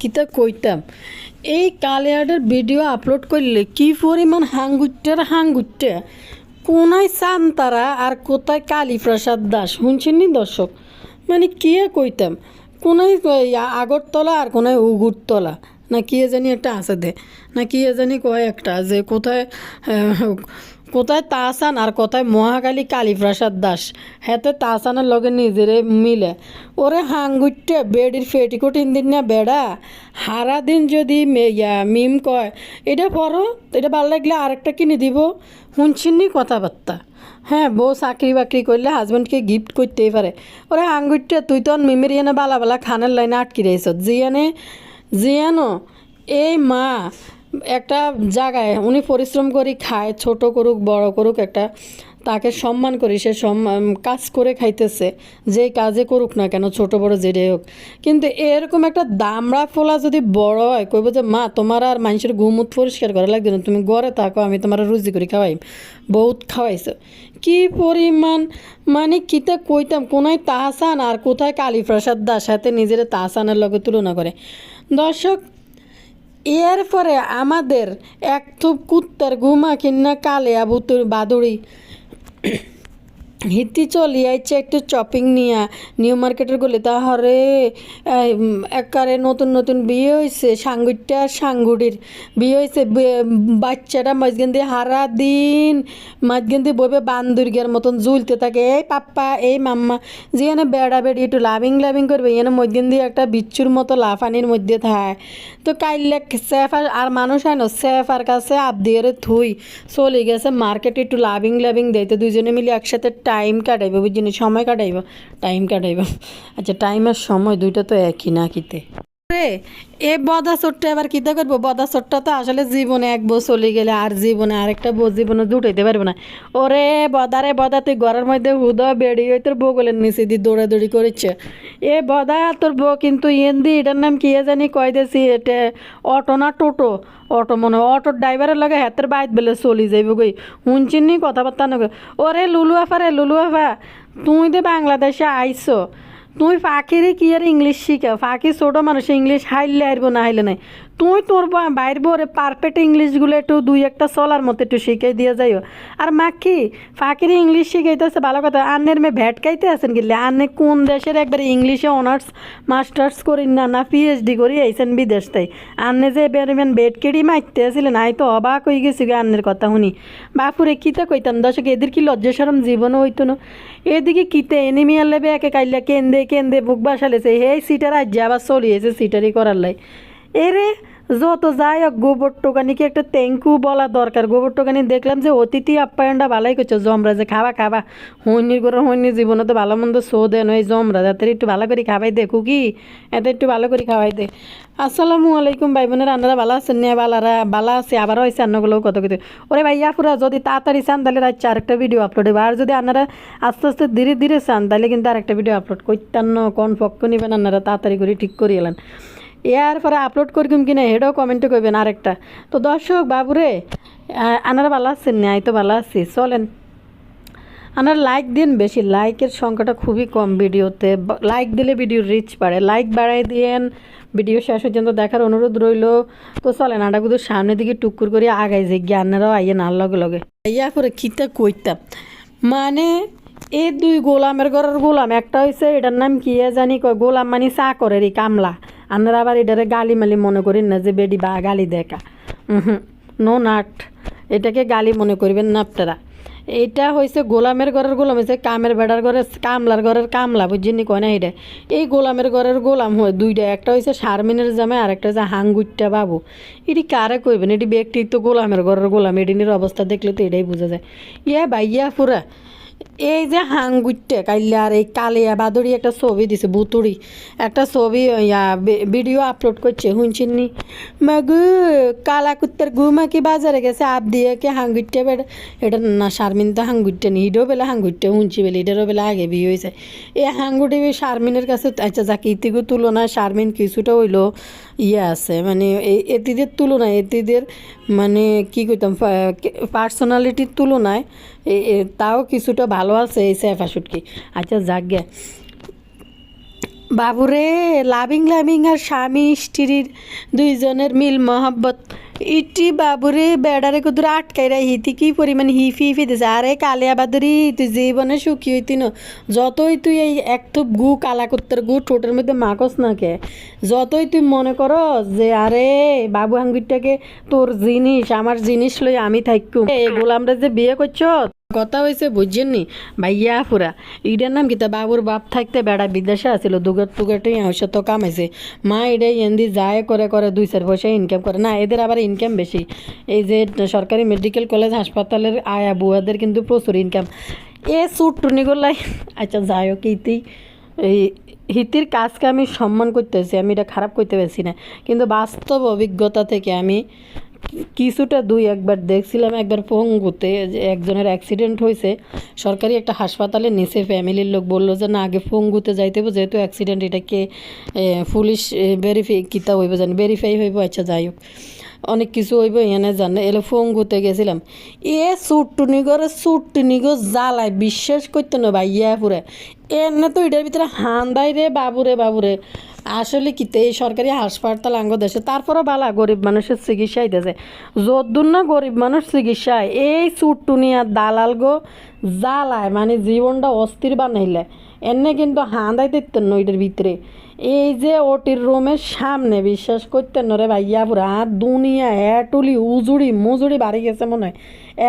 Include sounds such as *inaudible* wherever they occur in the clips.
কিতা কইতাম? এই কালিয়াডের ভিডিও আপলোড করলে কি পরিমাণ হাঙ্গুট্টার হাঙ্গুট্টা কোনায় সান্তারা আর কোথায় কালীপ্রসাদ দাস? শুনছেন নি দর্শক? মানে কি কইতাম? কোনায় আগরতলা আর কোনায় উগুরতলা? না কি জানি একটা আছে দে। না কি জানি কয় একটা যে কোথায় কোথায় তাহসান আর কোথায় মহাকালী কালীপ্রসাদ দাস? হেতে তাহসানের লগে নিজেরে মিলে। ওরে হাঙ্গুটে বেডির ফেটিকোট দিন না বেড়া। হারা দিন যদি মে- ইয়া, মিম কয়, এটা পড়ো, এটা ভালো লাগলে আরেকটা কিনে দিব। শুনছিনি কথাবার্তা। হ্যাঁ বউ চাকরি বাকরি করলে হাজব্যান্ডকে গিফট করতেই পারে। ওরে আঙ্গুরটা তুই তো মিমের এনে বালা বালা খানের লাইনে আটকে রয়েছ। জিয়ানে জিয়ানো, এই মা একটা জায়গায় উনি পরিশ্রম করি খায়, ছোট করুক, বড় করুক একটা, তাকে সম্মান করি, সে সম্মান কাজ করে খাইতেছে যে কাজে করুক না কেন, ছোট বড় যেটাই হোক। কিন্তু এরকম একটা দামড়া ফোলা যদি বড় হয়, কইব যে, মা, তোমার আর মানুষের ঘুমুত পরিষ্কার করা লাগবে না, তুমি গড়ে থাকো, আমি তোমার রুজি করে খাওয়াই, বহুত খাওয়াইছো। কি পরিমাণ মানে কিতা কইতাম, কোনায় তাহসান আর কোথায় কালীপ্রসাদ দাস সাথে নিজের তাহসানের লগে তুলনা করে। দর্শক এর পরে আমাদের এক থুপ কুত্তার ঘুমা কিনা কালে আবুতুর বাদুড়ি। হিতি চলি আইছে একটু চপিং নিয়া, নিউ মার্কেটের গলি। তাহরে একারে নতুন নতুন বিয়ে হয়েছে সাঙ্গুরটা সাঙ্গুড়ির বিয়ে হয়েছে বাচ্চাটা মাঝখান দিয়ে হারা দিন মাঝখান দিয়ে বইবে বান্দুর্গের মতন ঝুলতে থাকে। এই পাপ্পা, এই মাম্মা, যেখানে বেড়া বেড়ি একটু লাভিং লাভিং করবে, এখানে মধ্যখান দিয়ে একটা বিচ্ছুর মতো লাফানির মধ্যে থাকে তো কাইলে সেফার আর মানুষ হয় না সেফার কাছে আবদিয়ে থুই। চলে গেছে মার্কেটে একটু লাভিং লাভিং দেয় তো দুজনে মিলে একসাথে টাইম কাটাইব বুঝছি সময় কাটাইব টাইম কাটাইব। আচ্ছা টাইম আর সময় দুইটা তো একই না কিতে রে এ বদা চোটটা এবার কিতা করব? বদা চোটটা তো আসলে জীবনে এক বউ চলে গেলে আর জীবনে আরেকটা বউ জীবনে জুটাইতে পারব না। ওরে বদা রে বদা, তুই ঘরের মধ্যে হুদা বেড়ি ওই তোর বগলের নিচে দিয়ে দৌড়াদৌড়ি করেছে এ বদা, তোর বউ কিন্তু ইয়েন্দি, এটার নাম কি জানি কয় দেছি এটা অটো না টোটো? অটো মনে হয় অটোর ড্রাইভারের লগে হাতের বাইত বেলে চলি যাইব গই শুনছিনি কথাবার্তা নগে ওরে লুলু আফা রে লুলু আফা তুই তো বাংলাদেশে আইসো তুই ফাঁকিরে কি আর ইংলিশ শিখা ফাঁকি ছোট মানুষ ইংলিশ হাইলে আসব না হাইলে নাই। তুই তোর বাইর বরে পারফেক্ট ইংলিশগুলো একটু দুই একটা চলার মতো একটু শিখাই দিয়ে যাইও। আর মাখি, ফাঁকিরে ইংলিশ শিখাইতেছে, ভালো কথা। আন্নের মেয়ে ভ্যাট খাইতে আছেন গেলে, আন্নে কোন দেশের একবার ইংলিশে অনার্স মাস্টার্স করি না না পিএইচডি করি আইসেন বিদেশ তাই। আন্নে যে বেরমেন কেড়ি মারতে আসছিলেন আই তো অবাক হয়ে গেছি গো আন্নের কথা শুনি। বাপুরে কিতা কইতাম? দর্শক, এদের কি লজ্জা সরম জীবনও হইতো না? এদিকে কিতে এনিমিয়ার লেবে একে কাইলা কেন্দে কেন্দে বুক বাসালেছে? হে সিটার আজ আবার চলিয়েছে সিটারই করার লাই। এরে যত যাই হোক, গোবর টোকানিকে একটা থ্যাংকু বলা দরকার। গোবর টোকানি দেখলাম যে অতিথি আপ্যায়নটা ভালোই করছে। জমরা যে খাবা খাবা। হইনির করে হইনির জীবনে তো ভালো মন্দ শো দেন ওই জমরা যাতে একটু ভালো করে খাবাই দে, কুকি। এতে একটু ভালো করে খাওয়াই দে। আসসালামু আলাইকুম ভাই বোনের আন্নারা ভালো আছেন নিয়ে বালারা ভালো আছে, আবারও হয়েছে আন্নগুলো কত কত ওরে ভাইয়া পুরা যদি তাড়াতাড়ি চান তাহলে রাত আরেকটা ভিডিও আপলোড হবে আর যদি আপনারা আস্তে আস্তে ধীরে ধীরে চান তাহলে কিন্তু আরেকটা ভিডিও আপলোড করতেন কোন পক্ষ নেবেন আপনারা, তাড়াতাড়ি করে ঠিক করে এলেন এর পরে আপলোড করিম কিনা হেডও কমেন্টে করবেন আরেকটা। তো দর্শক, বাবুরে আনারা ভালো আছেন না? তো ভালো আছি। চলেন। আনার লাইক দিন বেশি। লাইকের সংখ্যাটা খুবই কম ভিডিওতে। লাইক দিলে ভিডিও রিচ বাড়ে। লাইক বাড়াই দিয়েন। ভিডিও শেষ পর্যন্ত দেখার অনুরোধ রইল। তো চলেন আটা কিন্তু সামনের দিকে টুকুর করে আগাই যে জ্ঞানেরাও আইয়ে না লগে লগে। ইয়া করে কিতা কইতাম। মানে এই দুই গোলামের ঘরের গোলাম, একটা হয়েছে এটার নাম কি জানি কয়, গোলাম মানে চা করে রে কামলা। আপনারা আবার এটারে গালি মালি মনে করেন না যে বেডি বা গালি দেখা হুম নো নাট এটাকে গালি মনে করবেন না আপনারা। এইটা হয়েছে গোলামের ঘরের গোলাম হয়েছে কামের বেড়ার ঘরের কামলার ঘরের কামলা বুঝিনি কয় না এটা? এই গোলামের ঘরের গোলাম হয় দুইটা, একটা হয়েছে শারমিনের জামাই আর একটা হচ্ছে হাঙ্গুইটটা বাবু। এটি কারে কইবেন? এটি ব্যক্তি তো গোলামের ঘরের গোলাম এডিনের অবস্থা দেখলে তো এটাই বোঝা যায়। ইয়া ভাইয়া পুরা এই যে হাঙ্গুইটে কাইলে আর এই কালিয়া বাদুড়ি একটা ছবি দিছে, বুতুড়ি। একটা ছবি ভিডিও আপলোড করছে শুনছিনি মাগু, কালা কুত্তার গুমা কি বাজারে গেছে? আপ দিয়ে কে হাঙ্গুইটে বেড়ে, এটা না শারমিন তো হাঙ্গুইটে নি হিডো বেলা হাঙ্গুইটে শুনছি বেলে এটারও বেলা আগে বিয়ে হয়েছে এই হাঙ্গুটি শারমিনের কাছে আচ্ছা যাকে, ইতিগু তুলনায় শারমিন কিছুটা হইল ইয়ে আছে মানে এতিদের তুলনায়, এতিদের মানে কি কইতাম পার্সোনালিটির তুলনায় তাও কিছুটা ভালো আছে, এই সেফা শুটকি। আচ্ছা যাক গে। বাবুরে, লাভিং লাভিং আর স্বামী, স্ত্রীর দুইজনের মিল মহব্বত। ইটি বাবুরে, বেড়ারে কুদুর আটকাইরা হিতি কি পরিমাণ হিফি হিফি দিছে। আরে, কালিয়া বাদুরি, তুই জীবনে সুখী হইতি ন। যতই তুই এই এক থুপ গু কালা কুত্তের গু ঠোঁটের মধ্যে মাকস না কে, যতই তুই মনে কর যে, আরে, বাবু হাঙ্গুরটাকে তোর জিনিস, আমার জিনিস লই আমি থাকুম এগুলো আমরা যে বিয়ে করছ কথা হয়েছে, বুঝছেন নি? ভাইয়া পুরা ইডার নাম কিতা বাবুর বাপ থাকতে বেড়া বিদেশে আসিল দুগার টুগারটাই হয়েছে তো কামাইছে মা এটাই এন্দি যায়, করে করে, দুই চার পয়সা ইনকাম করে। না, এদের আবার ইনকাম বেশি। এই যে, সরকারি মেডিকেল কলেজ হাসপাতালের আয়া বুয়াদের কিন্তু প্রচুর ইনকাম এ সুট টুনি গোল্লাই আচ্ছা যাই হোক, ইতি, এই হিতির কাজকে আমি সম্মান করতেছি আমি এটা খারাপ করতে পারছি না। কিন্তু বাস্তব অভিজ্ঞতা থেকে আমি কিছুটা দুই একবার দেখছিলাম একবার পঙ্গুতে যে একজনের অ্যাক্সিডেন্ট হয়েছে। সরকারি একটা হাসপাতালে নিচে ফ্যামিলির লোক বলল যে, না, আগে পঙ্গুতে যাইতে হবে যেহেতু অ্যাক্সিডেন্ট এটাকে পুলিশ ভেরিফাই কিতা হইব জানি ভেরিফাই হইব আচ্ছা যাই হোক। অনেক কিছু হইব, এনে জানে, এলে ফঙ্গুতে গেছিলাম। এ সুট্টুনি করে সুট্টুনি গো জ্বালায়, বিশ্বাস করতে না ভাইয়া পুরে। এনে তো এটার ভিতরে হান্দাই রে, বাবুরে বাবুরে। আসলে কি এই সরকারি হাসপাতাল আঙ্গ দেশে, তারপরও বালা গরিব মানুষের চিকিৎসাই দেশে যদ্দুর না গরিব মানুষ চিকিৎসায়, এই চুট্টুনি আর দালাল গো জ্বালায় মানে জীবনটা অস্থির বানাইলে। এনে কিন্তু হাঁদাই দিতেন না ওইটার ভিতরে। এই যে ওটির রুমের সামনে বিশ্বাস করতেন রে ভাইয়া পুরা দুনিয়া হ্যাটুলি উজুড়ি মুজুড়ি বাড়ি গেছে মনে হয়।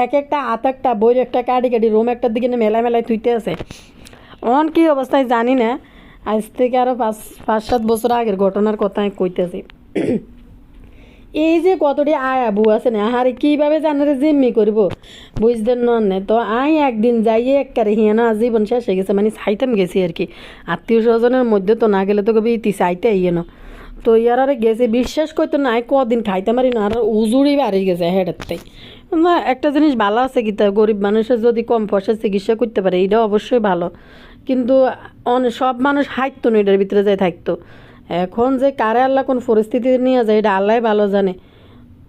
এক একটা হাত একটা বই একটা, কাটি কাটি রুম একটার দিকে মেলা মেলায় থুইতে আছে। অন কি অবস্থায় জানি না আজ থেকে আরও পাঁচ পাঁচ, সাত বছর আগের ঘটনার কথা আমি কইতেছি। এই যে কতটি আয় আবু আছে না, আহারে কীভাবে জানারে জিম্মি করব? বুঝতেন নন তো আই একদিন যাইয়ে একবারে হিয়া না জীবন শেষ হয়ে গেছে মানে চাইতাম গেছি আর কি। আত্মীয় স্বজনের মধ্যে তো না গেলে তো কবি ইতি চাইতে ইয়ে না। তো ইয়ার আরে গেছে, বিশ্বাস করতো না কদিন খাইতে পারি না, আর উজুড়ি বাড়ি গেছে হেডের না, একটা জিনিস ভালো আছে কি তা, গরিব মানুষের যদি কম পয়সা চিকিৎসা করতে পারে এটা অবশ্যই ভালো। কিন্তু সব মানুষ হাইতো না, এটার ভিতরে যাই থাকতো। এখন যে কারে আল্লাহ কোন পরিস্থিতি নিয়ে যায়, এটা আল্লাহ ভালো জানে।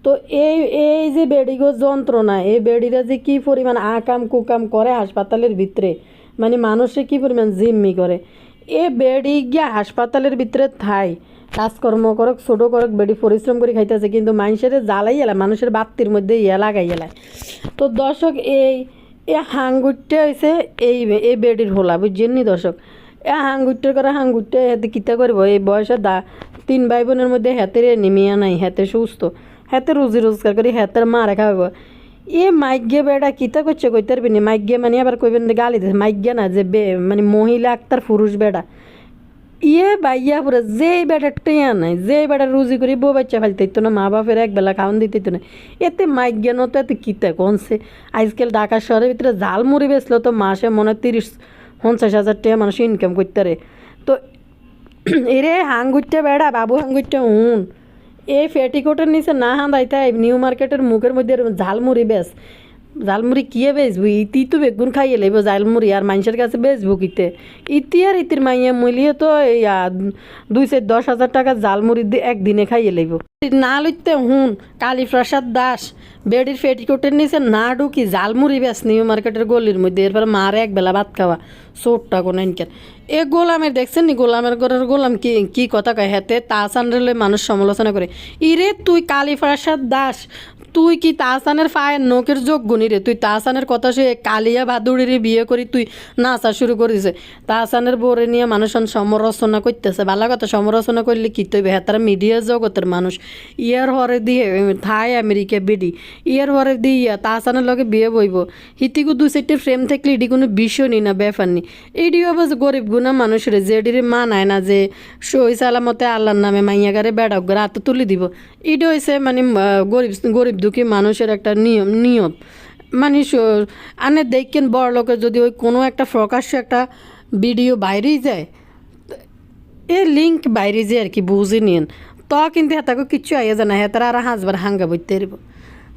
তো এই এই যে বেডিগো যন্ত্রণা, এই বেডিরা যে কী পরিমাণ আকাম কুকাম করে হাসপাতালের ভিতরে মানে মানুষে কী পরিমাণ জিম্মি করে? এ বেডি গিয়া হাসপাতালের ভিতরে থাই, কাজকর্ম করক, ছোটো করক, বেডি পরিশ্রম করে খাইতেছে, কিন্তু মানুষের জ্বালাই এলা মানুষের বাত্তির মধ্যে ইয়া লাগাই এলায় তো দর্শক, এই এ হাঙ্গুরটা হয়েছে এই এই বেডির হোলা, বুঝছেন নি দর্শক? এ হাঙ্গুরটার করে হাঙ্গুরটা হাতে কিতা করব? এই বয়সে দা, তিন ভাই বোনের মধ্যে হাতের নেমিয়া নাই, হাতে সুস্থ। হাতে রুজি রোজগার করি, হাতের মা রেখা হইব এ মাইগ্যে বেড়া কিতা করছে কইতে পারবি না? মাইগ্যে মানে আবার কইবেন গালি দিছে। মাইগ্যে না যে বে মানে মহিলা আক্তার পুরুষ বেড়া ইয়ে বাইয়া পুরো যে বেটা টেয়া নাই যে বেটা রুজি করি বউ বাচ্চা ফেলতে তো না, মা বাপের একবেলা খাওয়ান দিতে তো না। এতে মাইক জ্ঞান তো এতে কিতা কনছে আজকাল ঢাকা শহরের ভিতরে জাল মুড়ি বেচলো তো মাসে মনে তিরিশ, পঞ্চাশ হাজার টাকা মানুষ ইনকাম করতে রে তো *clears throat* এরে হাঙ্গুরটা বেড়া, বাবু হাঙ্গুরটা উন। এই ফেটিকোটের নিচে না হাঁদাইতে নিউ মার্কেটের মুখের মধ্যে ঝালমুড়ি বেশ জালমুড়ি কিয়ে বেচবো? ইতি তো বেগুন খাইয়ে লাইব, জালমুড়ি আর মানুষের কাছে বেচবো কিতে? ইতি আর ইতির মাইয়ে মূলিয়ে তো দুই চার দশ হাজার টাকা জালমুড়ি দিয়ে একদিনে খাইয়ে লাইব। না লইতে হুন, কালীপ্রসাদ দাস, বেডির ফেটিকোটের নিচে না ঢুকি জালমুড়ি বেচ নিউ মার্কেটের গলির মধ্যে, এরপর মারে একবেলা ভাত খাওয়া, চোরটা কোনো ইনকেন এ গোলামের দেখছেন নি, গোলামের ঘরের গোলাম কি কি কথা কয়? হেতে তাসান রেলে মানুষ সমালোচনা করে। ইরে তুই কালীপ্রসাদ দাস তুই কি তাহসানের ফায়ের নোকের যোগ্য নি রে? তুই তাহসানের কথা সে কালিয়া ভাদুড়ির বিয়ে করি তুই নাচা শুরু করেছে। তাহসানের বোরে নিয়ে মানুষ সমালোচনা করতেছে। ভালো কথা সমালোচনা করলে কি তৈবে? হেতারা মিডিয়া জগতের মানুষ। ইয়ার হরে দিয়ে থাই আমেরিকা বেডি। ইয়ার হরে দিয়ে ইয়া তাহসানের লগে বিয়ে বইব। হিতিকু দুই সাইডের ফ্রেম থাকলে এটি কোনো বিষয় নি না, ব্যাপার নি। এটি অবশ্য গরিব গুনা মানুষের যেটির মানায় না যে সই সালামতে আল্লাহর নামে মাইয়াগারে বেড়াক, রাত তুলে দিব। এটি হয়েছে মানে গরিব গরিব দুঃখী মানুষের একটা নিয়ম নিয়ম মানে আনে দেখেন বড় লোকের যদি ওই কোনো একটা প্রকাশ্য একটা ভিডিও বাইরেই যায়, এ লিঙ্ক বাইরে যে আর কি, বুঝে নিন তো কিন্তু হেতাকে কিচ্ছু আইয়া জানা তারা আর হাঁসবার হাঙ্গা বইতে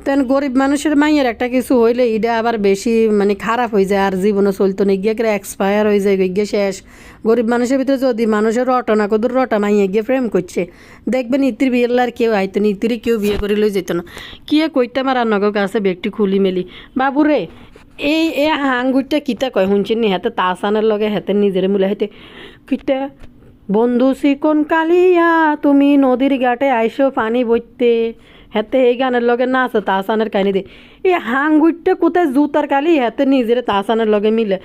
তেন গরিব মানুষের মাইয়ের একটা কিছু হইলে এটা আবার বেশি মানে খারাপ হয়ে যায়, আর জীবনে চলতো না। গিয়ে করে এক্সপায়ার হয়ে যায়, গিয়ে শেষ। গরিব মানুষের ভিতরে যদি মানুষের রটা না কদুর রটা মাইয়ে গিয়ে প্রেম করছে, দেখবেন ইতির বিয়েলার কেউ আইতো না ইতির কেউ বিয়ে করে লই যেত না। কি কইতে আমার আর নগর কাছে ব্যক্তি খুলি মেলি। বাবুরে, এই এ হাঙ্গুরটা কিতা কয় শুনছেন নি? হাতে তাসানের লগে হাতে নিজের মূলে হাতে কিতা, বন্ধু চিকন কালিয়া তুমি নদীর ঘাটে আইসো পানি বইতে। হেতে এই গানের লগে নাচ তাসানের কাহিনী দে। এই হাঙ্গুইটটা কোথায় জুতার কালি? হেতে নিজের তাসানের লগে মিলে।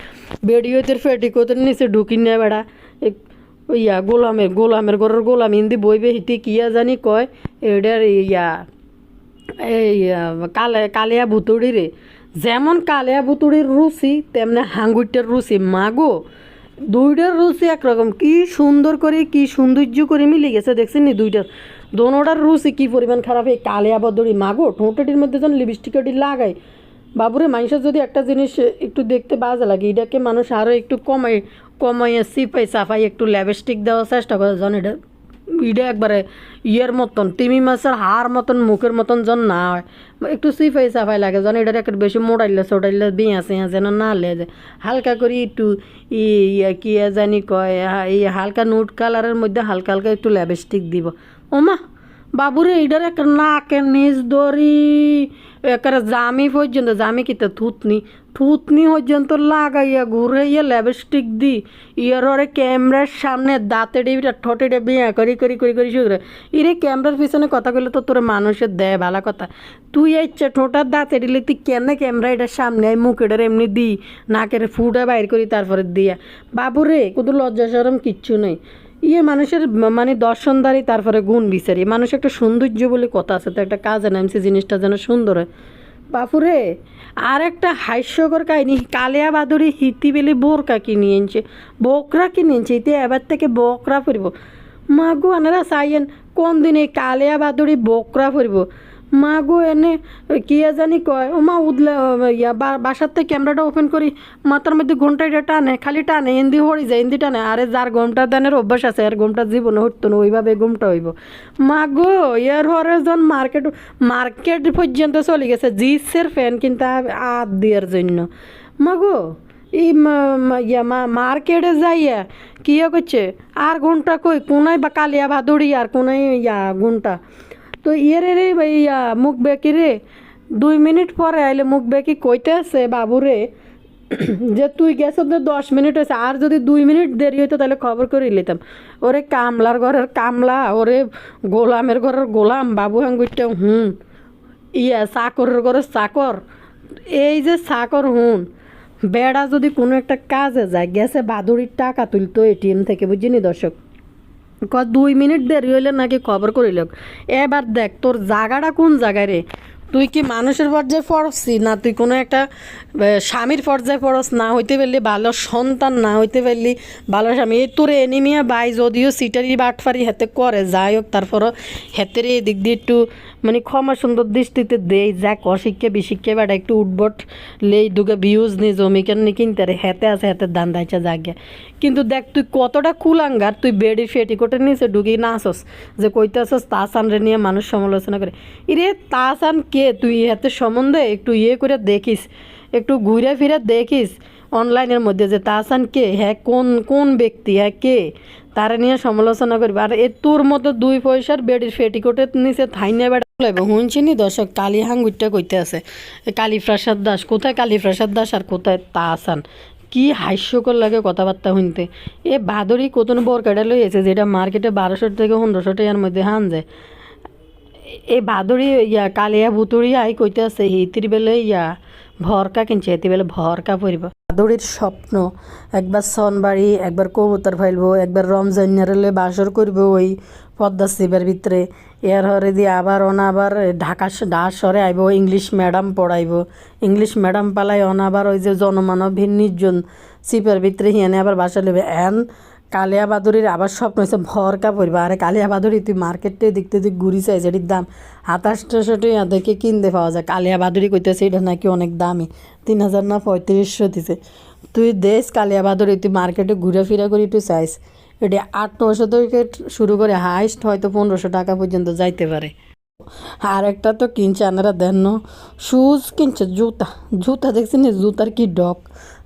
বেডিওতের ফেটিকোতের নিচে ঢুকি নেয় বেড়া। ইয়া গোলামের গোলামের ঘরের গোলাম হিন্দি বইবে হিটি কিয়া জানি কয়? এটার ইয়া, এই কালে, কালিয়া ভুতুড়ি রে। যেমন কালিয়া ভুতুড়ির রুচি, তেমনি হাঙ্গুইটার রুচি। মাগো দুইটার রুচি একরকম। কি সুন্দর করে, কি সৌন্দর্য করে মিলে গেছে, দেখছেন নি দুইটার দোনোটার রুচি কি পরিমাণ খারাপ? এই কালিয়া বদড়ি মাগো ঠোঁটেটির মধ্যে যখন লিপস্টিকটি লাগাই বাবুরে মানুষের যদি একটা জিনিস একটু দেখতে বাজে লাগে, এটাকে মানুষ আরও একটু কমাই কমাইয়ে সিপাই সাফাই, একটু ল্যাবস্টিক দেওয়ার চেষ্টা করে। জন, এটা ইডে একবারে ইয়ের মতন, তিমি মাছের হাড় মতন, মুখের মতন জন না হয়। একটু সিফাই সাফাই লাগে। যেন এটার একটু বেশি মোটাইলে সোটাইলে বিয়া সিয়া যেন না লেজে। হালকা করে একটু ইয়া কি জানি কয় এই হালকা নুট কালারের মধ্যে হালকা হালকা একটু ল্যাবস্টিক দিব। ওমা বাবুরে এইটার একটা নাকের নিজ দড়ি একেবারে জামি পর্যন্ত জামি কিতে থুতনি থুতনি পর্যন্ত লাগাইয়া ঘুরাইয়া ল্যাবস্টিক দি ইয়ার ক্যামেরার সামনে দাঁতে ডেবিটা ঠোঁটে বিয়া করি করি করি করি শুরু ইরে ক্যামেরার পিছনে কথা কইলে তো তোর মানুষের দেয় ভালো কথা তুই ইচ্ছে ঠোঁটার দাঁতে দিলে তুই কেন ক্যামেরা এটার সামনে আই মুখেটার এমনি দি নাকের ফুটা বাইর করি তারপরে দিয়া বাবুরে কোনো লজ্জা সরম কিচ্ছু নেই ইয়ে মানুষের মানে দর্শনদারি তারপরে গুণ বিচারি। মানুষ একটা সৌন্দর্য বলে কথা আছে, তো একটা কাজে নামছে, জিনিসটা যেন সুন্দর হয়। বাপুরে আর একটা হাস্যকর কাহিনী, কালিয়া বাদুরি হিতি বেলে বোরকা কিনে এনেছে। বকরা কিনে এনেছে ইতে এবার থেকে বকরা ফুরব মাগু আনারা চাইয়েন কোন দিনে কালিয়া বাদুরি বকরা ফুরিব মা গো এনে কি জানি কয় ও মা উদলে ইয়া বাসার থেকে ক্যামেরাটা ওপেন করি, মাথার মধ্যে ঘণ্টা এটা টানে, খালি টানে, হিন্দি হরি যায়, হিন্দি টানে, আরে যার ঘুমটা দানের অভ্যাস আছে আর ঘুমটা জীবনে হতো না, ওইভাবে ঘুমটা হইব। মা গো ইয়ার হরে জন মার্কেট মার্কেট পর্যন্ত চলে গেছে জিন্সের ফ্যান কিন্তু আদ দেওয়ার জন্য। মা গো এই ইয়া, মা, মার্কেটে যাইয়া কি করছে? আর ঘণ্টা কই? কোনায় বা কালিয়া ভাদুড়ি আর কোনায় ইয়া ঘণ্টা তো ইয়ের রে ইয়া মুখ বেকি রে। দুই মিনিট পরে আইলে মুখ বেকি কইতে আছে বাবুরে। *clears throat* যে তুই গেছ তো দশ মিনিট হয়েছে আর যদি দুই মিনিট দেরি হইতো তাহলে খবর করে নিতাম। ওরে কামলার ঘরের কামলা, ওরে গোলামের ঘরের গোলাম, বাবু হাঙ্গুইটা হুন ইয়া চাকরের ঘরের চাকর, এই যে চাকর হুন, বেড়া যদি কোনো একটা কাজে যায়, গেছে বাদুড়ির টাকা তুলতো এটিএম থেকে, বুঝিনি দর্শক? ক দুই মিনিট দেরি হইলে নাকি খবর করিল। এবার দেখ, তোর জায়গাটা কোন জায়গায় রে? তুই কি মানুষের পর্যায়ে পড়ছি না তুই কোনো একটা স্বামীর পর্যায়ে পড়স? না হইতে পারলি ভালো সন্তান, না হইতে পারলি ভালো স্বামী। এই তোর এনিমিয়া বাই যদিও সিটারি বাটফারি হাতে করে, যাই হোক, তারপরও হেতের এই দিক দিয়ে একটু মানে ক্ষমা সুন্দর দৃষ্টিতে দেই, যাক, অশিক্ষে বিশিক্ষে বেটা একটু উঠবট, লেই দুগে ভিউজ নি জমি কেন নি কিনতে রে, হেতে আছে হেতে দান দাইছে জাগে। কিন্তু দেখ, তুই কতটা কুলাঙ্গার, তুই বেডি ফেটিকোটের নিচে ঢুকি যে কইতে আসস তাসান রে নিয়ে মানুষ সমালোচনা করে। ইরে, তাসান কে? তুই হাতে সম্বন্ধে একটু ইয়ে করে দেখিস, একটু ঘুরে ফিরে দেখিস অনলাইনের মধ্যে যে তাসান কে? হ্যাঁ কোন কোন ব্যক্তি? হ্যাঁ কে? তারা নিয়ে সমালোচনা করবে। আর এ তোর মতো দুই পয়সার বেডির ফেটিকোটের নিচে থাইনে বেড়া লাগবে শুনছিনি দর্শক কালী হাঙ্গুইটা কইতে আছে। কালীপ্রসাদ দাস, কোথায় কালীপ্রসাদ দাস আর কোথায় তাসান? কি হাস্যকর লাগে কথাবার্তা শুনতে। এ বাদরি কতন বরকাটা লইয়েছে যেটা মার্কেটে বারোশো থেকে পনেরোশো টাকার মধ্যে হান যায়। এই বাদুড়ি ইয়া, কালিয়া বুতুড়ি আই কইতে আছে হিতির বেলে ইয়া ভরকা কিনছে এতে বেলে ভরকা পরিব। বাদুড়ির স্বপ্ন, একবার সনবাড়ি, একবার কবুতর ফাইলবো, একবার রমজানারে বাসর করব ওই পদ্মা শিবের ভিতরে। এর হরে দিয়ে আবার অনা আবার ঢাকা ঢাস সরে আইব, ইংলিশ ম্যাডাম পড়াইব। ইংলিশ ম্যাডাম পালাই অনা আবার ওই যে জনমানব নির্জন শিপের ভিতরে। হিয়ানে আবার বাসা নেবে এন কালিয়া বাদুরির আবার স্বপ্ন হয়েছে ভরকা পড়বে আরে কালিয়া বাদুরি তুই মার্কেটে দেখতে তুই ঘুরি চাই যেটির দাম আঠাশশো টাকা দেখে কিনতে পাওয়া যায়। কালিয়া বাদুরি কইতেছে এটা নাকি অনেক দামি। তিন হাজার না পঁয়ত্রিশশো দিছে। তুই দেশ কালিয়া বাদুরি তুই মার্কেটে ঘুরে ফিরে করি তুই চাইস। এটি আট নশো থেকে শুরু করে হাইস্ট হয়তো পনেরোশো টাকা পর্যন্ত যাইতে পারে। আর একটা তো কিনছে আনারা দেন শুজ কিনছে, জুতা। জুতা দেখছি না জুতার কি ডক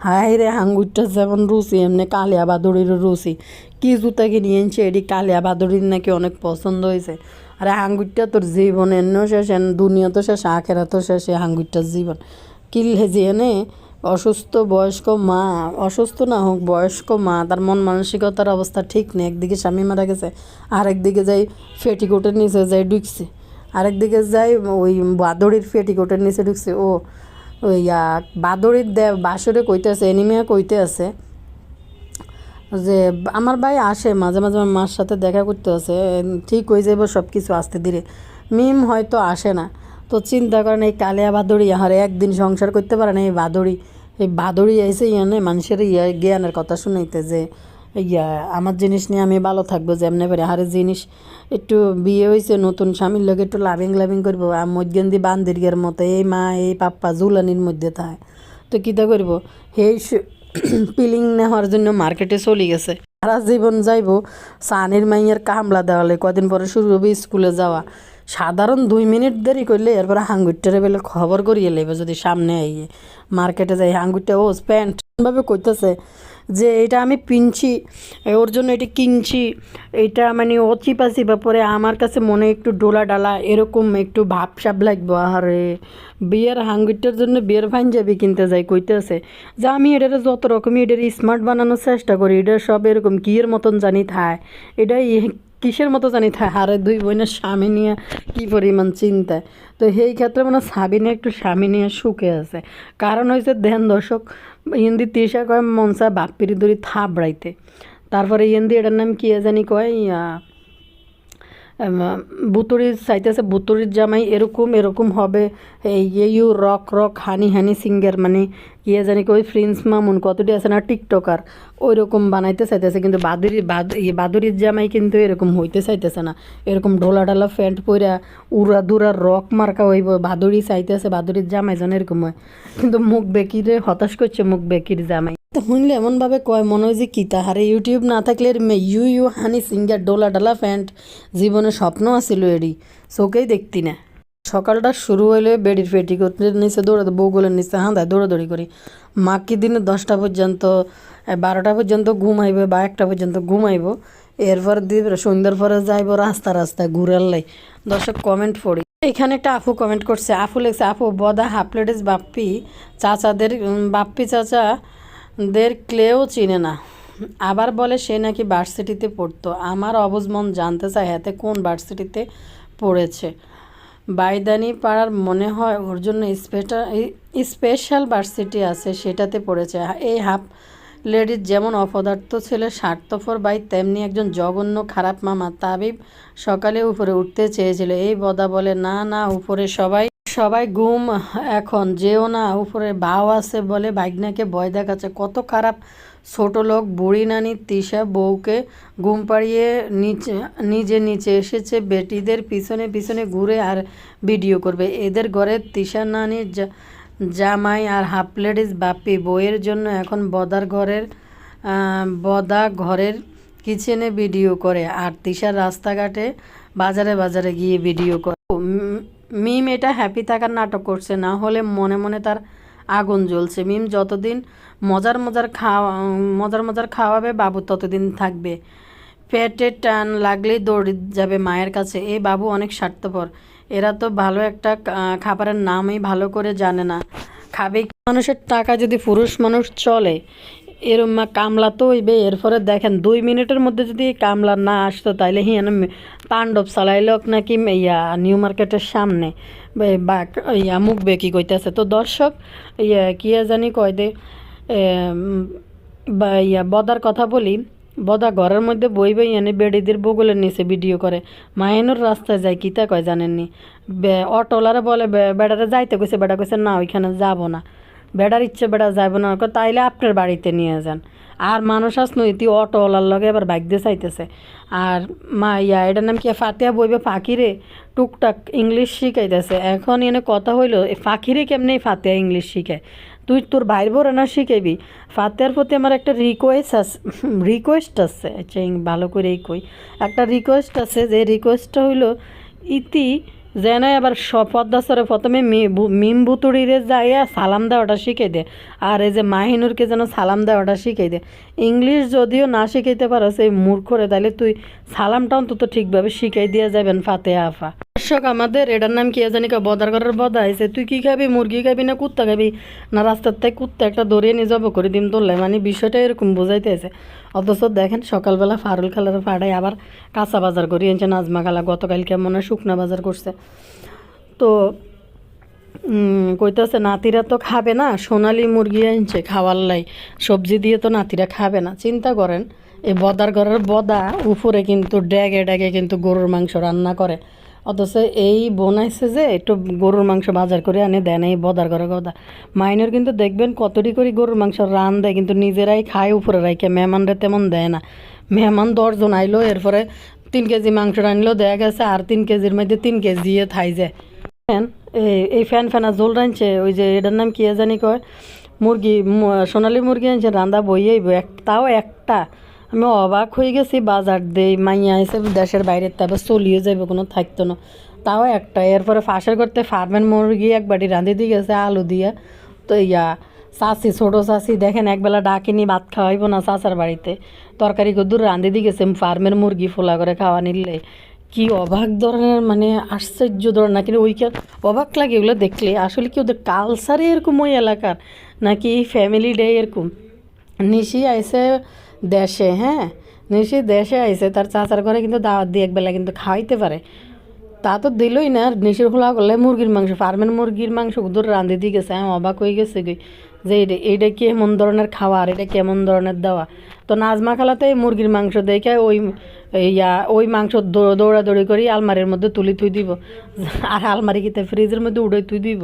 হাই রে হাঙ্গুরটা যেমন রুচি, এমনি কালিয়া বাদুড়ির রুচি। কি জুতা কিনে এনেছে, এটি কালিয়া বাদুড়ির নাকি অনেক পছন্দ হয়েছে। আরে হাঙ্গুরটা তোর জীবন এন্ন শেষ দুনিয়া তো শেষ আখেরা তো শেষ, এই হাঙ্গুরটার জীবন। কিল হেজি এনে অসুস্থ, বয়স্ক মা, অসুস্থ না হোক, বয়স্ক মা, তার মন মানসিকতার অবস্থা ঠিক নেই। একদিকে স্বামী মারা গেছে, আরেকদিকে যাই ফেটিকোটের নিচে যাই ঢুকছে। আরেকদিকে যাই ওই বাদড়ির ফেটিকোটের নিচে ঢুকছে। ও, ওই বাদড়ির দে বাসরে কইতে আছে এনিমিয়া কইতে আছে যে, আমার ভাই আসে, মাঝে মাঝে আমার মার সাথে দেখা করতে আছে, ঠিক হয়ে যাবে সব কিছু আসতে ধীরে। মিম হয়তো আসে না। তো চিন্তা করেন, এই কালিয়া বাদুড়ি আর একদিন সংসার করতে পারে না, এই বাদুড়ি এই বাদুড়ি আইসে ইয়ানে মানুষের ইয়া জ্ঞানের কথা শুনাইতে যে, ইয়া, আমার জিনিস নিয়ে আমি ভালো থাকব যে এমনি পারে হারে জিনিস একটু বিয়ে হয়েছে নতুন স্বামীর লোক একটু লাভিং লাভিং করব, আর মধ্যগন্দি বান্দিরগের মতো এই মা, এই পাপ্পা জুলানির মধ্যে থাকে। তো কীটা করব? সেই পিলিং নেওয়ার জন্য মার্কেটে চলে গেছে। সারা জীবন যাইব সানির মাইয়ের কামলা দেওয়ালে, কদিন পরে শুরু হবে স্কুলে যাওয়া। সাধারণ দুই মিনিট দেরি করলে এরপরে হাঙ্গুরটারে বেলে খবর করিয়ে লেবে যদি সামনে আইয়ে। মার্কেটে যাই হাঙ্গুরটা ও প্যান্ট ভাবে কইতেছে যে এটা আমি পিনছি, ওর জন্য এটা কিনছি, এটা মানে ও চিপা চিপা পরে আমার কাছে মনে একটু ডোলা ডালা, এরকম একটু ভাবসাব লাগবো আরে বিয়ের হাঙ্গুরটার জন্য বিয়ের পাঞ্জাবি কিনতে যাই কইতেছে। যে আমি এটার যত রকমই এটার স্মার্ট বানানোর চেষ্টা করি এটা সব এরকম কিয়ের মতন জানি থায়। এটা ই- কিসের মতো জানি থায় হারে দুই বোনের স্বামী নিয়ে কী পরিমাণ চিন্তা? তো সেই ক্ষেত্রে মানে সাবিনে একটু স্বামী নিয়ে সুখে আছে। কারণ হয়েছে দেন দর্শক হিন্দি তিসা কয়, মনসা বাপ্পির দড়ি থাবড়াইতে তারপরে হিন্দি এটার নাম কি জানি কয় বুতুরির চাইতেছে বুতুরির জামাই এরকম এরকম হবে। এই you rock rock Honey Honey singer মানে ইয়ে জানি কই, প্রিন্স মামুন, কতটি আছে না, টিকটকার ওই রকম বানাইতে চাইতেছে। কিন্তু বাদুরি, বাদ বাদুরির জামাই কিন্তু এরকম হইতে চাইতেছে না। এরকম ঢোলা ঢালা প্যান্ট পইরা উড়া দুরা রক মার্কা হইব, বাদুরি চাইতেছে, বাদুরির জামাই যেন এরকম হয়। কিন্তু মুখ বেকিরে, হতাশ করছে মুখ বেকির জামাই। তো শুনলে এমনভাবে কয়, মনে হয় যে কী, তাহারে ইউটিউব না থাকলে মে ইউ ইউ, হানি সিঙ্গার ডোলা ডালা প্যান্ট জীবনে স্বপ্ন আছিল এডি চোখেই দেখতি না। সকালটা শুরু হইলে বেডির পেটিকোটের নিচে দৌড়া বউগুলোর নিচে হাঁদায় দৌড়াদৌড়ি করি। মাকি দিনে দশটা পর্যন্ত বারোটা পর্যন্ত ঘুমাইবে বা একটা পর্যন্ত ঘুমাইব এরপর দিবে সন্ধ্যার পরে যাইব রাস্তা রাস্তায় ঘুরাল্লাই দর্শক কমেন্ট পড়ি। এখানে একটা আপু কমেন্ট করছে, আপু লেগছে আপু, বদা হাফ প্লেটেস বাপ্পি চাচাদের বাপ্পি চাচা দের ক্লেও চিনে না। আবার বলে সে নাকি ভার্সিটিতে পড়তো। আমার অবুজ মন জানতে চায় হাতে কোন ভার্সিটিতে পড়েছে। বাইদানি পাড়ার মনে হয় ওর জন্য স্পেশাল স্পেশাল ভার্সিটি আছে, সেটাতে পড়েছে। এই হাফ লেডির যেমন অপদার্থ ছেলে স্বার্থপর বাই তেমনি একজন জঘন্য খারাপ মামা। তাবিব সকালে উপরে উঠতে চেয়েছিল। এই বদা বলে, না না, উপরে সবাই সবাই ঘুম এখন, যেও না, উপরে ভাও আছে বলে ভাগ্নাকে ভয় দেখাচ্ছে। কত খারাপ ছোট লোক, বুড়ি নানি, তিশা বউকে ঘুম পাড়িয়ে নিচে, নিজে নিচে এসেছে, বেটিদের পিছনে পিছনে ঘুরে আর ভিডিও করবে। এদের ঘরে তিশা নানির জামাই আর হাফ লেডিস বাপ্পি বইয়ের জন্য এখন বদার ঘরের বদা ঘরের কিচেনে ভিডিও করে আর তিশার রাস্তাঘাটে বাজারে বাজারে গিয়ে ভিডিও করে। মিম এটা হ্যাপি থাকার নাটক করছে, না হলে মনে মনে তার আগুন জ্বলছে। মিম যতদিন মজার মজার খাওয়া, মজার মজার খাওয়াবে, বাবু ততদিন থাকবে। পেটে টান লাগলেই দৌড়ে যাবে মায়ের কাছে। এই বাবু অনেক স্বার্থপর। এরা তো ভালো একটা খাবারের নামই ভালো করে জানে না। খাবে? মানুষের টাকা যদি পুরুষ মানুষ চলে? এরম কামলা তো হইবে, এরপরে দেখেন দুই মিনিটের মধ্যে যদি কামলা না আসতো, তাইলে হিয়ান তাণ্ডব চালাইলোক নাকি ইয়া নিউ মার্কেটের সামনে। বা ইয়া মুখ বেকি কইতেছে। তো দর্শক, ইয়া কিয়া জানি কয় দে বা, ইয়া, বদার কথা বলি বদা ঘরের মধ্যে বই বই এনে বেডিদের বগলের নিচে ভিডিও করে। মায়েনুর রাস্তায় যায় কিতা কয় জানেননি? অটোলারে বলে বেড়ারে যাইতে কইছে, বেড়া কইছে, না, ওইখানে যাব না। বেড়ার ইচ্ছে, বেড়া যাব না। তাইলে আপনার বাড়িতে নিয়ে যান। আর মানুষ আস নইতি অটোওয়ালার লগে এবার বাইকতে চাইতেছে আর মা, ইয়া, এটার নাম কি? ফাতিয়া বইবে ফাঁকিরে? টুকটাক ইংলিশ শিখাইতেছে। এখন এনে কথা হইল ফাঁকিরে কেমনে ফাতিয়া ইংলিশ শিখায়? তুই তোর ভাইর বোর না শিখাইবি? ফাতেহার প্রতি আমার একটা রিকোয়েস্ট আছে রিকোয়েস্ট আছে চেং ভালো করেই কই। একটা রিকোয়েস্ট আছে যে রিকোয়েস্টটা হইল, ইতি যেন আবার পদ্মাসরে প্রথমে মিম বুতুড়িরে যাইয়া সালাম দেওয়াটা শিখে দে, আর এই যে মাহিনুরকে যেন সালাম দেওয়াটা শিখে দে। ইংলিশ যদিও না শিখাইতে পারো, সেই মূর্খরে তাহলে তুই সালামটা অন্তত ঠিকভাবে শিখাই দিয়ে যাবেন, ফাতেহা আফা। দর্শক, আমাদের এটার নাম কি জানি কা? বদার ঘরের বদা আছে তুই কি খাবি? মুরগি খাবি না কুত্তা খাবি? না, রাস্তার থেকে কুত্তা একটা দৌড়িয়ে নিয়ে যাব করে দিম তোলে মানে বিষয়টা এরকম বোঝাইতেছে অথচ দেখেন, সকালবেলা ফারুল খালার ফাড়াই আবার কাঁচা বাজার করি এনেছে নাজমা খালা। গতকালকে মনে হয় শুকনা বাজার করছে। তো কইতাছে, নাতিরা তো খাবে না, সোনালি মুরগি আনছে খাওয়ার লাই। সবজি দিয়ে তো নাতিরা খাবে না। চিন্তা করেন, এই বদার ঘরের বদা উপরে কিন্তু ড্যাগে ড্যাগে কিন্তু গরুর মাংস রান্না করে। অথচ এই বোনাইছে যে, একটু গরুর মাংস বাজার করে আনে, দেন এই বদার ঘরের গদা। মাইনের কিন্তু দেখবেন কতটি করে গরুর মাংস রান দেয়, কিন্তু নিজেরাই খায়, উপরে রাইকে মেহমানরা তেমন দেয় না। মেহমান দশজন আইলো, এরপরে তিন কেজি মাংস আনলো দেয়া গেছে, আর তিন কেজির মধ্যে তিন কেজি থাই যায়। ফ্যান এই এই ফ্যান ফ্যানা জোল রাঁধছে, ওই যে এটার নাম কি জানি কয়? মুরগি সোনালি মুরগি আনছে রান্দা বইয়েই তাও একটা। আমি অবাক হয়ে গেছি, বাজার দেই, মাইয়া এসে দেশের বাইরে, তারপর চলিয়ে যাবে কোনো থাকতো না। তাও একটা, এরপরে ফাঁসের করতে ফার্মের মুরগি এক বাটি রাঁধে দিয়ে গেছে, আলু দিয়ে। তো ইয়া চাষি ছোটো চাষি দেখেন একবেলা ডাকিনি, ভাত খাওয়াইব না চাচার বাড়িতে। তরকারি কদ্দুর রাঁধে দিয়ে গেছে, ফার্মের মুরগি ফোলা করে খাওয়া নিলে। কি অবাক ধরনের মানে আশ্চর্য ধরনের কিন্তু ওইখান অবাক লাগে এগুলো দেখলে। আসলে কি ওদের কালচারে এরকম ওই এলাকার? নাকি ফ্যামিলি ডে এরকম? নিশি আইসে দেশে হ্যাঁ? নিশি দেশে আইসে তার চাচার ঘরে কিন্তু দাওয়াত দিয়ে একবেলা কিন্তু খাওয়াইতে পারে। তা তো দিলই না নিশির খোলা করলে মুরগির মাংস, ফার্মের মুরগির মাংস দূর রাঁধে দিয়ে গেছে আমি অবাক হয়ে গেছে গই যে এটা এইটা কেমন ধরনের খাওয়ার এটা কেমন ধরনের দেওয়া? তো নাজমা খালাতে মুরগির মাংস দেখে ওই, ইয়া, ওই মাংস দৌড়াদৌড়ি করি আলমারির মধ্যে তুলি থুই দিব। আর আলমারি কিতে ফ্রিজের মধ্যে উড়ে থুই দিব।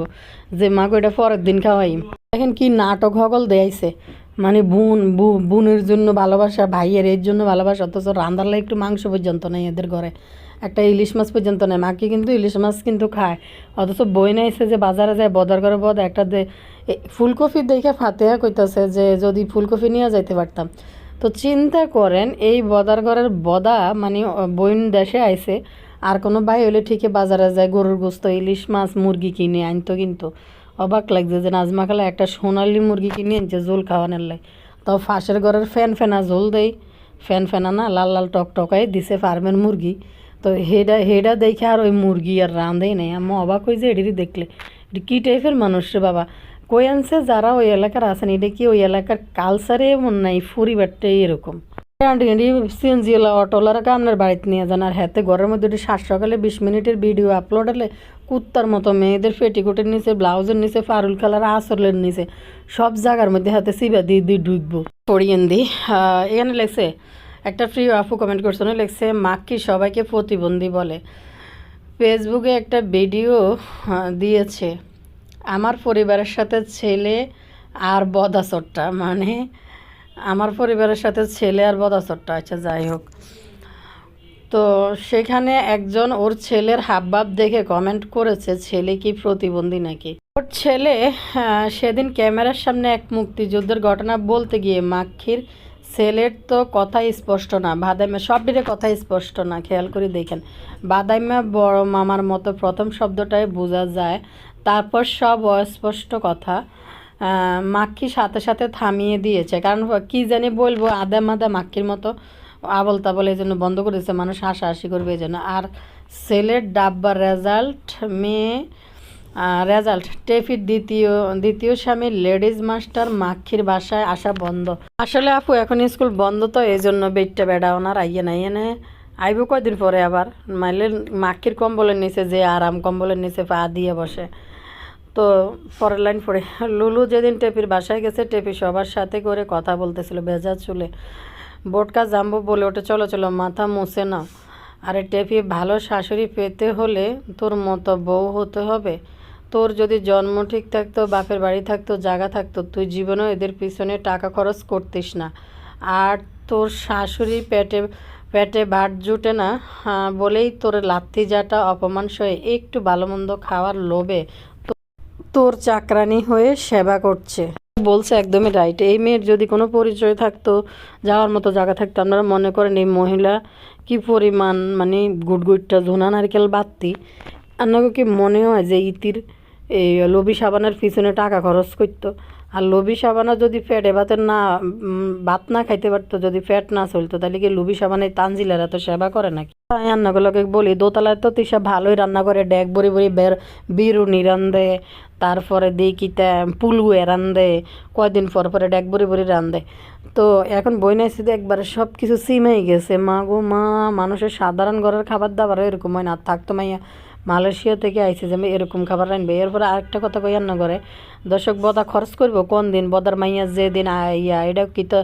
যে মাকে ওইটা পরের দিন খাওয়াই দেখেন কি নাটক হকল দেয়াইছে। মানে বোন বোনের জন্য ভালোবাসা, ভাইয়ের এর জন্য ভালোবাসা, অথচ রান্দারলে একটু মাংস পর্যন্ত নেই এদের ঘরে। একটা ইলিশ মাছ পর্যন্ত নেই। মাকে কিন্তু ইলিশ মাছ কিন্তু খায়। অথচ বই নাইছে যে বাজারে যায়, বদার করে বদ একটা ফুলকপি দেখে ফাতেহা কইতাছে যে যদি ফুলকপি নিয়ে যাইতে পারতাম। তো চিন্তা করেন, এই বদার ঘরের বদা মানে বইন দেশে আইছে, আর কোনো ভাই হলে ঠিকই বাজারে যায়, গরুর গোস্ত, ইলিশ মাছ, মুরগি কিনে আনতো কিন্তু। অবাক লাগছে যে নাজমা খালা একটা সোনালি মুরগি কিনে আনছে ঝোল খাওয়ানোর লাই। তাও ফাঁসের ঘরের ফ্যান ফেনা ঝোল দেই। ফ্যান ফ্যানা না, লাল লাল টক টকাই দিছে ফার্মের মুরগি। তো হেডা হেডা দেখে আর ওই মুরগি আর রাঁধেই নেই। আমি অবাক হয়ে এটি দেখলে। এটি কী টাইপের মানুষ রে বাবা? কই আনছে? যারা ওই এলাকার আছেন, এটা কি ওই এলাকার কালচারে এমন নাই? পরিবারটাই এরকম। সিএনজি অটোলারা আপনার বাড়িতে নিয়ে যান। আর হাতে ঘরের মধ্যে একটু সাত সকালে বিশ মিনিটের ভিডিও আপলোড হলে কুত্তার মতো মেয়েদের পেটিকোটের নিচে, ব্লাউজের নিচে, ফারুল কালার আসরের নিচে, সব জায়গার মধ্যে হাতে সিবা দিয়ে দিয়ে ঢুকবো পড়িয়েন এখানে লেখছে, একটা ফ্রি আপু কমেন্ট করছে না লেখছে মাক্কি সবাইকে প্রতিবন্ধী বলে। ফেসবুকে একটা ভিডিও দিয়েছে, আমার পরিবারের সাথে ছেলে আর বদাচরটা মানে আমার পরিবারের সাথে ছেলে আর বদাচরটা আছে যাই হোক। তো সেখানে একজন ওর ছেলের হাবভাব দেখে কমেন্ট করেছে, ছেলে কি প্রতিবন্ধী নাকি? ওর ছেলে সেদিন ক্যামেরার সামনে এক মুক্তিযুদ্ধের ঘটনা বলতে গিয়ে মাক্ষীর ছেলের তো কথা স্পষ্ট না। বাদাইমা সব দিকে কথা স্পষ্ট না, খেয়াল করে দেখেন। বাদাইমা বড় মামার মতো প্রথম শব্দটাই বোঝা যায়, তারপর সব অস্পষ্ট কথা। মাক্ষী সাথে সাথে থামিয়ে দিয়েছে। কারণ কি জানি বলব, আদা মাদা মাক্ষীর মতো আবল তাবল এই জন্য বন্ধ করে দিয়েছে মানুষ হাসাহাসি করবে এই জন্য। আর ছেলের ডাব্বার রেজাল্ট, মেয়ে রেজাল্ট, টেফির দ্বিতীয় দ্বিতীয় স্বামী লেডিজ মাস্টার মাক্ষীর বাসায় আসা বন্ধ। আসলে আপু, এখন স্কুল বন্ধ তো, এই জন্য বেটটা বেড়া ওনার আইয়ে নাই এনে আইব কয়দিন পরে আবার? মাইলে মাক্ষীর কম্বলের নিচে যে আরাম কম্বলের নিচে পা দিয়ে বসে। তো পরের লাইন পড়ে লুলু যেদিন টেপির বাসায় গেছে টেপি সবার সাথে করে কথা বলতেছিল ভেজা চুলে। বোটকা জাম্বো বলে ওঠে চলো চলো মাথা মুছে নাও। আরে টেপি ভালো শাশুড়ি পেতে হলে তোর মতো বউ হতে হবে। তোর যদি জন্ম ঠিক থাকতো বাপের বাড়ি থাকতো জায়গা থাকতো তুই জীবনেও এদের পিছনে টাকা খরচ করতিস না। আর তোর শাশুড়ি পেটে পেটে ভাত জুটে না হ্যাঁ, বলেই তোর লাত্তি জাটা অপমান সয়ে একটু ভালো মন্দ খাওয়ার লোভে তোর চাকরানি হয়ে সেবা করছে। বলছে একদমই রাইট এই মেয়ের যদি কোনো পরিচয় থাকতো, যাওয়ার মতো জায়গা থাকতো, আপনারা মনে করেন এই মহিলা কি পরিমাণ মানে গুটগুটটা ঝুনা নারকেল বাত্তি আপনাকে কি মনে হয় যে ইতির এই লবি সাবানের পিছনে টাকা খরচ করতো? আর লবি সাবানও যদি ফ্যাটে ভাতে না ভাত না খাইতে পারতো, যদি ফ্যাট না চলতো, তাহলে কি লুবি সাবানে তানজিলারা তো সেবা করে নাকি? রান্নাগুলোকে বলি, দোতলায় তো তিসা ভালোই রান্না করে, ডেক বড়ি বড়ি বের, বিরুনি রান্ধে তারপরে দিই কিতা পুলুয়ে রান্ধে কয়দিন পর পরে ডেক বড়ি বড়ি রান্ধে তো এখন বই নাইছি তো একবারে সব কিছু সিমেই গেছে, মা গো মা, মানুষের সাধারণ ঘরের খাবার দাবারও এরকম হয় না থাকতো মাইয়া মালয়েশিয়া থেকে আইসে যে এরকম খাবার রানবে এরপরে আরেকটা কথা কইয়ার না করে দর্শক বদা খরচ করব কোন দিন? বদার মাইয়া যে দিন আইয়া এটা কি তো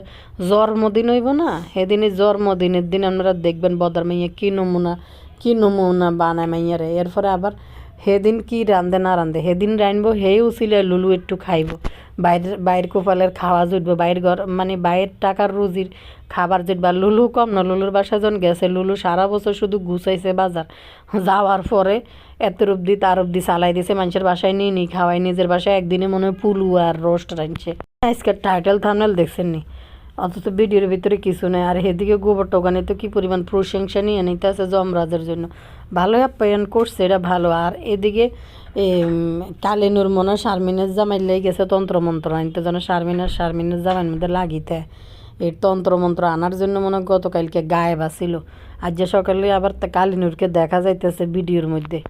জন্মদিন হইব না? সেদিনই জন্মদিনের দিন আপনারা দেখবেন বদার মাইয়া কী নমুনা কী নমুনা বানায় মাইয়ারে। এরপরে আবার সেদিন কি রান্ধে না রান্ধে সেদিন রানবো সেই উচিলে লুলু একটু খাইব। বাইরের বাইরের কোপালের খাওয়া জুটবো বাইরের ঘর মানে বাইরের টাকার রুজির খাবার জুটবা লুলু কম না লুলুর বাসা জন গেছে, লুলু সারা বছর শুধু গুছাইছে বাজার যাওয়ার পরে এত অব্দি তার অব্দি চালাই দিছে, মানুষের বাসায় নিয়ে নি খাওয়াই নিজের বাসায় একদিনে মনে হয় পুলু আর রোস্ট রাঁধছে আজকের টাইটেল থামনেল দেখছেন নি? অথচ ভিডিওর ভিতরে কিছু নেই। আর এদিকে গোবর টোকানি তো কি পরিমাণ প্রশংসা নিয়ে নিতে আছে জমরাজের জন্য? ভালোই আপ্যায়ন করছে এটা ভালো। আর এদিকে কালিনুর মনে হয় শারমিনের জামাই লেগে গেছে তন্ত্রমন্ত্র আনতে, যেন শারমিনের শারমিনের জামাইয়ের মধ্যে লাগিতে। এই তন্ত্রমন্ত্র আনার জন্য মনে হয় গতকালকে গায়েব আসিল আজ যে সকালে আবার কালিনুরকে দেখা যাইতেছে ভিডিওর মধ্যে।